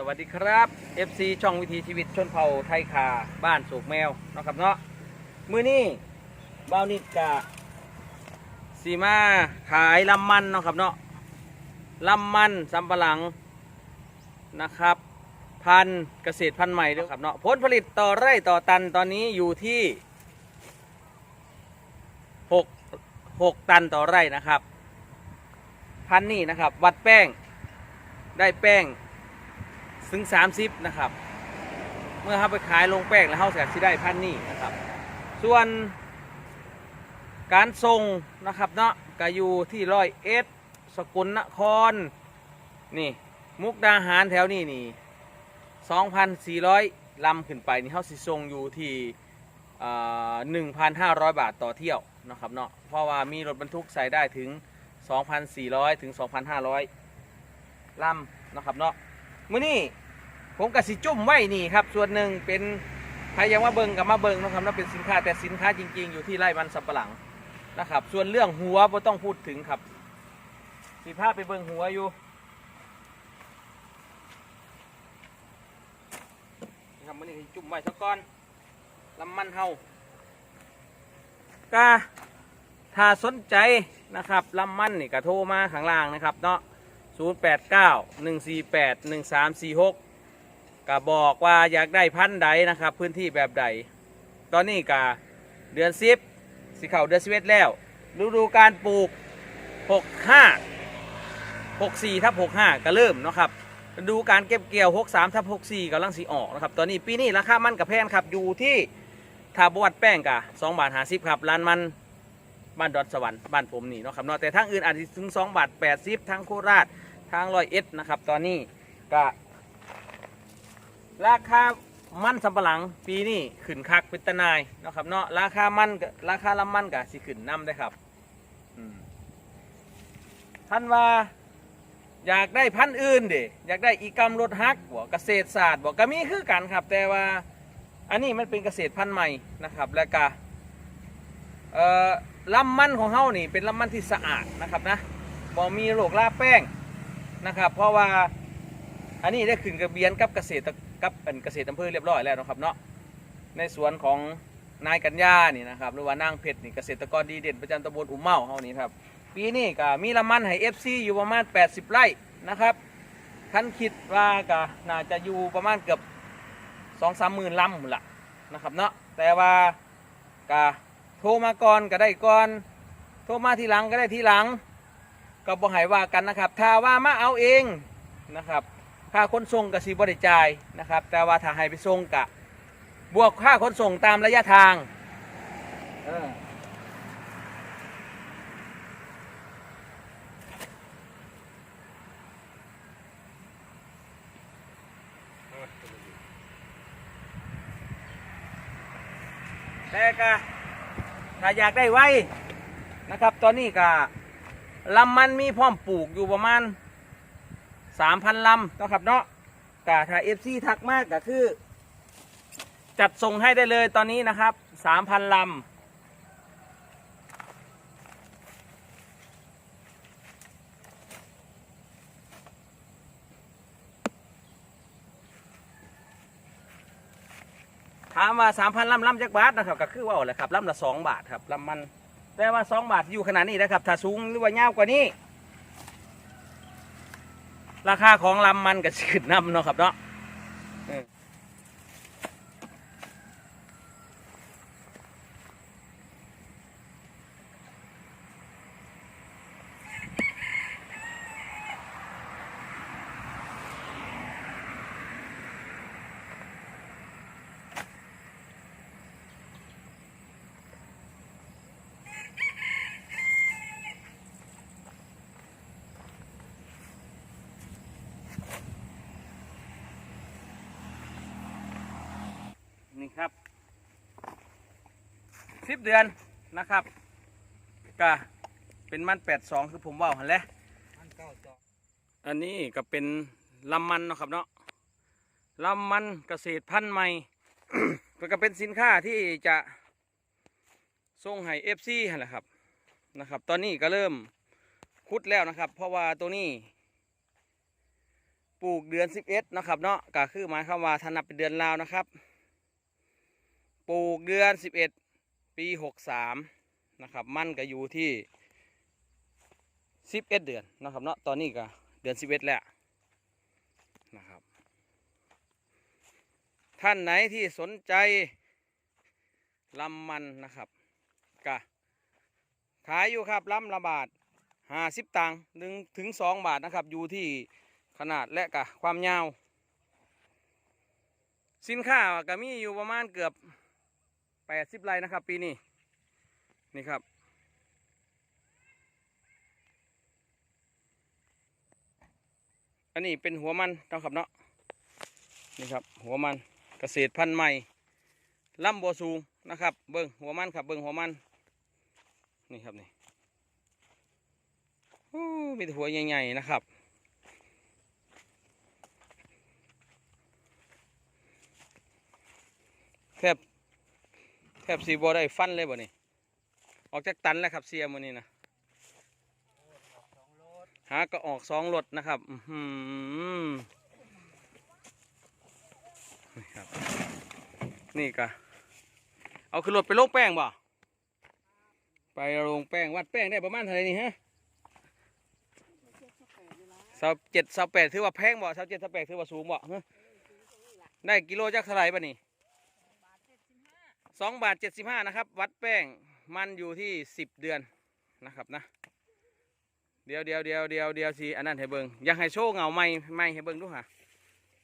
สวัสดีครับ FC ช่องวิถีชีวิตชนเผ่าไทยคาบ้านโศกแมวนะครับเนาะมือนี้บ้าวนิดกะสีมาขายลำมันเนาะครับเนาะลำมันสำปะหลังนะครับ พันธุ์เกษตรพันธุ์ใหม่ด้วยครับเนาะผลผลิตต่อไร่ต่อตันตอนนี้อยู่ที่6 6ตันต่อไร่นะครับ พันธุ์นี่นะครับ วัดแป้งได้แป้ง ถึง 30 นะครับ เมื่อเขาไปขายลงแป้งแล้วเขาจะได้พันนี่นะครับ ส่วนการส่งนะครับเนาะก็อยู่ที่ร้อยเอ็ดสกลนครนี่มุกดาหารแถวนี้นี่ 2,400 ลำขึ้นไปนี่เขาสิส่งอยู่ที่อ่า1,500 บาทต่อเที่ยวนะครับเนาะเพราะว่ามีรถบรรทุกใส่ได้ถึง 2,400 ถึง 2,500 ลำนะครับเนาะ มื้อนี้ผมกับสิจุ่มไว้นี่ครับ ส่วนหนึ่งเป็นใครยังมาเบิงกับมาเบิงนะครับนั่นเป็นสินค้าแต่สินค้าจริง ๆ อยู่ที่ไร่มันสำปะหลังนะครับ ส่วนเรื่องหัวไ่ต้องพูดถึงครับสีผ้าไปเบิงหัวอยู่นะครับมื้อนี้จุ่มไว้สักก้อนลำมันเฮากาถ้าสนใจนะครับลำมันนี่ก็โทรมาข้างล่างนะครับเนาะ 089 148 1346ก็บอกว่าอยากได้พันธุ์ใดนะครับ พื้นที่แบบใด ตอนนี้ก็เดือนสิบสิเข้าเดือนสิบเอ็ดแล้วฤดูการปลูก 65 64ทับ65 ก็เริ่มเนาะครับฤดูการเก็บเกี่ยว 63ทับ64กำลังสีออกนะครับ ตอนนี้ปีนี้ราคามันกับแพงครับอยู่ที่ถ้าบวัดแป้งกะ2บาท50ครับร้านมัน บ้านดอนสวรรค์บ้านผมนี่เนาะครับเนาะแต่ทางอื่นอาจจะถึง2บาท80ทางโคราชทางร้อยเอ็ดนะครับ ตอนนี้ก็ราคามันสำปะหลังปีนี้ขึ้นคักเป็นตะนายเนาะครับเนาะราคามันราคาลำมันก็สิขึ้นน้ำได้ครับท่านว่าอยากได้พันธุ์อื่นเด้อยากได้อีกรรมรถฮักบ่เกษตรศาสตร์บ่ก็มีคือกันครับ แต่ว่าอันนี้มันเป็นเกษตรพันธุ์ใหม่นะครับ แล้วก็เอ่อ ลำมันของเฮานี่เป็นลำมันที่สะอาดนะครับนะบ่มีโรคลาแป้งนะครับ เพราะว่าอันนี้ได้ขึ้นกระเบียนกับเกษตรกับเป็นเกษตรอำเภอเรียบร้อยแล้วนะครับเนาะในสวนของนายกัญญานี่นะครับหรือว่านางเพชรนี่เกษตรกรดีเด่นประจำตำบลอุ่มเมาเฮานี่ครับปีนี้ก็มีละมันให้ FC อยู่ประมาณ 80 ไร่นะครับคันคิดว่าก็น่าจะอยู่ประมาณเกือบ2 3หมื่นลำหมละนะครับเนาะแต่ว่าก็ โทรมาก่อนก็ได้ก่อน โทรมาทีหลังก็ได้ทีหลังก็บ่ให้ว่ากันนะครับ ถ้าว่ามาเอาเองนะครับ ค่าขนส่งกับสีบริจ่ายนะครับ แต่ว่าถ้าให้ไปส่งกะบวกค่าขนส่งตามระยะทางเออแต่ก็ ถ้าอยากได้ไว้นะครับ ตอนนี้ก็ลำมันมีพร้อมปลูกอยู่ประมาณสามพันลำนะครับเนาะกะถ้าเอฟซีทักมากก็คือ จัดส่งให้ได้เลยตอนนี้นะครับสามพันลำ ว่าสามพันลำลำจักบาทนะครับก็คือว่าอะไรครับลำละสองบาทครับลำมันแต่ว่าสองบาทอยู่ขนาดนี้นะครับถ้าสูงหรือว่ายาวกว่านี้ ราคาของลำมันก็สิขึ้นน้ำเนาะครับเนาะ นี่ครับสิบเดือนนะครับก็เป็นมันแปดสองคือผมว่าหันแหละมันเก้าจอกอันนี้ก็เป็นลำมันเนาะครับเนาะลำมันเกษตรพันธุ์ใหม่ก็เป็นสินค้าที่จะส่งให้เอฟซีแหละครับนะครับ ตอนนี้ก็เริ่มคุดแล้วนะครับ เพราะว่าตัวนี้ปปลูกเดือนสิบเอ็ดนะครับเนาะก็คือหมายความว่าถ้านับเป็นเดือนลาวนะครับ ปลูกเดือนสิบเอ็ดปีหกสามนะครับ มันก็อยู่ที่สิบเอ็ดเดือนนะครับเนาะตอนนี้ก็เดือนสิบเอ็ดแล้วนะครับ ท่านไหนที่สนใจลำมันนะครับกะขายอยู่ครับลำละบาทห้าสิบตังค์หนึ่งถึงสองบาทนะครับ อยู่ที่ขนาดและกะความยาว สินค้าก็มีอยู่ประมาณเกือบ แปดสิบไร่นะครับ ปีนี้นี่ครับ อันนี้เป็นหัวมันนะครับเนาะนี่ครับ หัวมันเกษตรพันธุ์ใหม่ลำบัวสูงนะครับ เบิ้งหัวมันครับ เบิ้งหัวมัน นี่ครับนี่โอ้มีหัวใหญ่ๆนะครับแทบ แทบสีบอได้ฟันเลยบ่นี่ออกจากตันแล้วครับเสียมือนี่นะหาก็ออกสองรถนะครับอื้อหือนี่ครับ นี่ก็เอาขึ้นรถไปโลงแป้งบ่ไปลงแป้งวัดแป้งได้ประมาณเท่าไหร่นี่ฮะสาวเจ็ดสาวแปดถือว่าแพงบ่สาวเจ็ดสาวแปดถือว่าสูงบ่ได้กิโลจักเท่าไหร่บ่นี่ สองบาทเจ็ดสิบห้านะครับ วัดแป้งมันอยู่ที่สิบเดือนนะครับนะ เดี๋ยวเดี๋ยวเดี๋ยวเดี๋ยวเดี๋ยวสิอันนั้นให้เบิงอยากให้โชว์เงาไม่ไม่ให้เบิงดูฮะ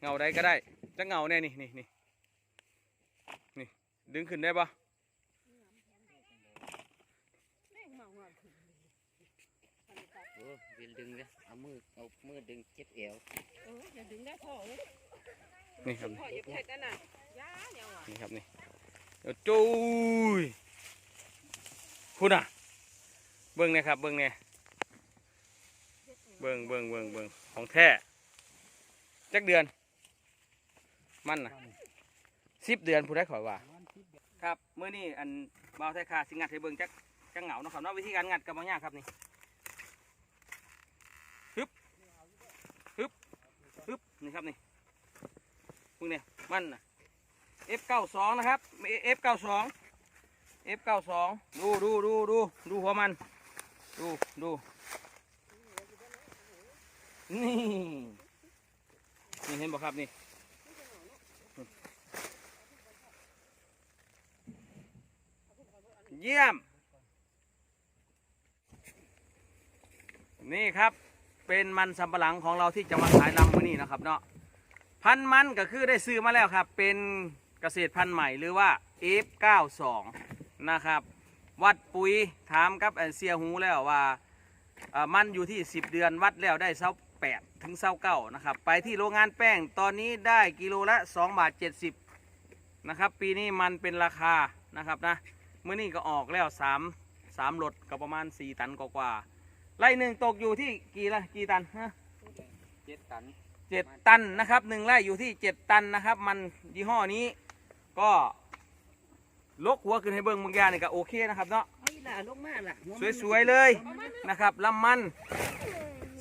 เงาใดก็ได้ จะเงาแน่นี่นี่นี่นี่ ดึงขึ้นได้ปะโอ้เวียนดึงเลยเอามือเอามือดึงเจ็บเอวเอออย่าดึงได้พ่อเอ้ยนี่ครับพ่ออย่าเผ็ดนั่นน่ะยาเนี่ยว่ะนี่ครับนี่ เดี๋ยวจุ้ยพูดอะ เบิ้งเนี่ยครับ เบิ้งเนี่ยเบิ้งเบิ้งเบิ้งเบิ้งของแท้จักเดือน มันนะสิบเดือนผู้ได้ขอว่า ครับเมื่อนี้อันบาวไทยคาสิงัดให้เบิ่งจักจักเหงาเนาะครับเนาะวิธีการงัดกับบางอย่างครับนี่ฮึบฮึบฮึบนี่ครับนี่พวกเนี่ยมันนะ F92 นะครับ F92 F92 ดูดูดูดูดูหัวมัน ดูดูนี่นี่เห็นบ่ครับนี่เยี่ยม นี่ครับเป็นมันสำปะหลังของเราที่จะมาขายลำมื้อนี้นะครับเนาะพันมันก็คือได้ซื้อมาแล้วครับ เป็น เกษตรพันธุ์ใหม่หรือว่า F92 นะครับ วัดปุ๋ยถามกับเอ่อเสียหูแล้วว่าเอ่อมันอยู่ที่ 10 เดือนวัดแล้วได้เศร้า8ถึงเศร้าเก้านะครับ ไปที่โรงงานแป้งตอนนี้ได้กิโลละ2บาท70นะครับ ปีนี้มันเป็นราคานะครับนะเมื่อนี้ก็ออกแล้วสามสามรถก็ประมาณสี่ตันกว่าๆไร่หนึ่งตกอยู่ที่กี่ละกี่ตันฮะเจ็ดตันเจ็ดตันนะครับหนึ่งไร่อยู่ที่เจ็ดตันนะครับ มันยี่ห้อนี้ ก็ลกหัวขึ้นให้เบิ้งบางอย่างนี่ก็โอเคนะครับเนาะไอ้ล่ะลงมาล่ะสวยๆเลยนะครับลำมัน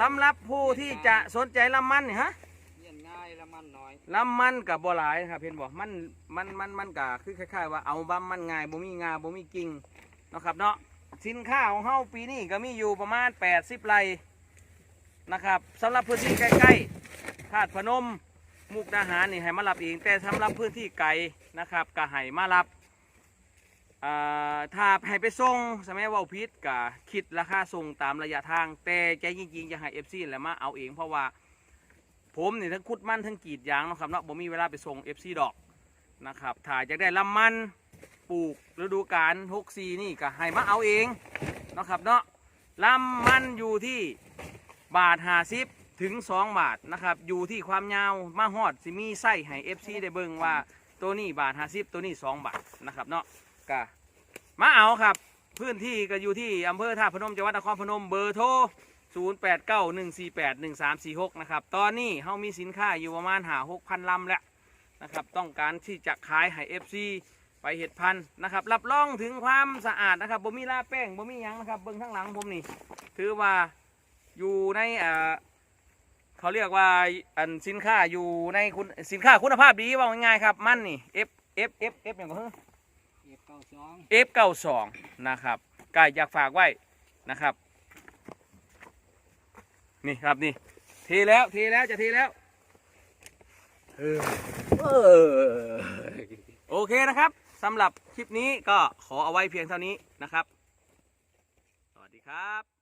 สำหรับผู้ที่จะสนใจลำมันนี่ฮะเยี่ยนง่ายละมันน้อยลำมันกับบ่หลายนะครับเห็นบอกมันมันมันมันก็คือคล้ายๆว่าเอาบัมมันง่ายบ่มีงาบ่มีกิ่งเนาะครับเนาะสินค้าของเฮาปีนี้ก็มีอยู่ประมาณ 80ไร่นะครับสำหรับพื้นที่ใกล้ๆธาตุพนม มุกดาหารนี่ให้มารับเอง แต่สำหรับพื้นที่ไกลนะครับก็ให้มารับถ้าให้ไปส่งสมัยว่าพิษก็คิดราคาส่งตามระยะทาง แต่ใจจริงๆจะให้ FC แหละมาเอาเองเพราะว่าผมเนี่ทั้งคุดมั่นทั้งกีดยางนะครับเนาะบ่มีเวลาไปส่ง FC ดอกนะครับถ้าอยากได้ลำมันปลูกฤดูกาล64นี่ก็ให้มาเอาเองนะครับเนาะลำมันอยู่ที่บาท50 ถึง 2 บาทนะครับอยู่ที่ความยาวมาฮอดสิมีไส้ให้ FC ได้เบิ่งว่าตัวนี้บาท50ตัวนี้ 2 บาทนะครับเนาะก็มาเอาครับ พื้นที่ก็อยู่ที่อำเภอท่าพนมจังหวัดนครพนมเบอร์โทร 0891481346 นะครับ ตอนนี้เฮามีสินค้าอยู่ประมาณหา6,000ลำแล้วนะครับ ต้องการที่จะขายให้ FC ไปเห็ดพันธุ์นะครับ รับรองถึงความสะอาดนะครับบ่มีลาแป้งบ่มีหยังนะครับ เบิ่งข้างหลังผมนี่ ถือว่าอยู่ในเอ่อ เขาเรียกว่าอันสินค้าอยู่ในคุณสินค้าคุณภาพดีว่าง่ายๆครับ มันนี่ F F F F อย่างก็คือเก็บเก้าสอง F เก้าสองนะครับก็อยากฝากไว้นะครับ นี่ครับนี่ทีแล้วทีแล้วจะทีแล้วโอเคนะครับสำหรับคลิปนี้ก็ขอเอาไว้เพียงเท่านี้นะครับ สวัสดีครับ